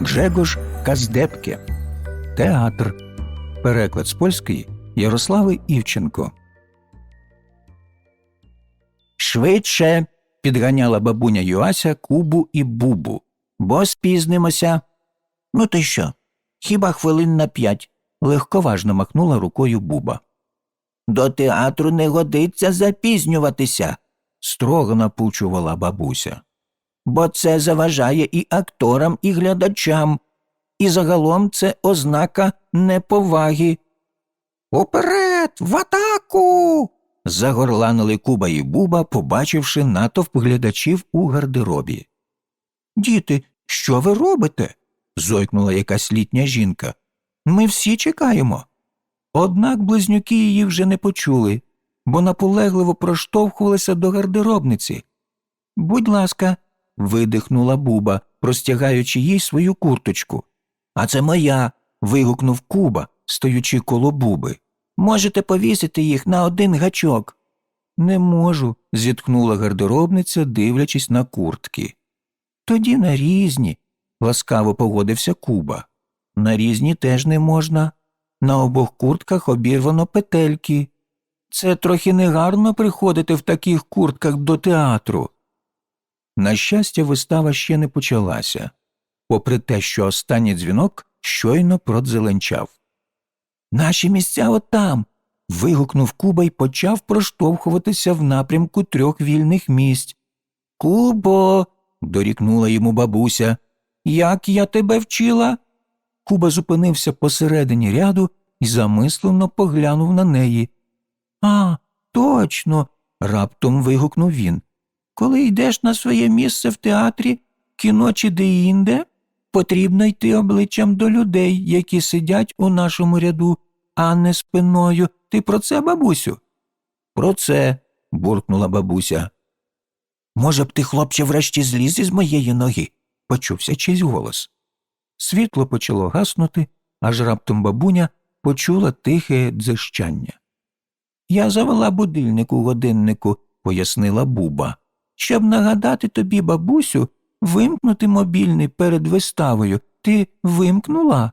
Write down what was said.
Гжегош Каздепке. Театр. Переклад з польської Ярослави Івченко. Швидше. підганяла бабуня Юася Кубу і Бубу. Бо спізнимося. Ну ти що? Хіба хвилин на п'ять? легковажно махнула рукою Буба. До театру не годиться запізнюватися, строго напучувала бабуся. Бо це заважає і акторам, і глядачам, і загалом це ознака неповаги. Уперед, в атаку. загорланили Куба і Буба, побачивши натовп глядачів у гардеробі. Діти, що ви робите? зойкнула якась літня жінка. Ми всі чекаємо. Однак близнюки її вже не почули, бо наполегливо проштовхувалися до гардеробниці. Будь ласка, видихнула Буба, простягаючи їй свою курточку. А це моя. вигукнув Куба, стоючи коло Буби. Можете повісити їх на один гачок. Не можу, зітхнула гардеробниця, дивлячись на куртки. Тоді на різні, ласкаво погодився Куба. На різні теж не можна. На обох куртках обірвано петельки. Це трохи негарно приходити в таких куртках до театру. На щастя, вистава ще не почалася, попри те, що останній дзвінок щойно продзеленчав. Наші місця отам. вигукнув Куба і почав проштовхуватися в напрямку трьох вільних місць. Кубо. дорікнула йому бабуся. Як я тебе вчила? Куба зупинився посередині ряду і замислено поглянув на неї. А, точно. раптом вигукнув він. Коли йдеш на своє місце в театрі, кіно чи де-інде, потрібно йти обличчям до людей, які сидять у нашому ряду, а не спиною. Ти про це, бабусю? Про це, буркнула бабуся. Може б ти, хлопче, врешті зліз із моєї ноги? почувся чийсь голос. Світло почало гаснути, аж раптом бабуня почула тихе дзищання. Я завела будильник у годиннику, пояснила Буба, щоб нагадати тобі, бабусю, вимкнути мобільний перед виставою. Ти вимкнула?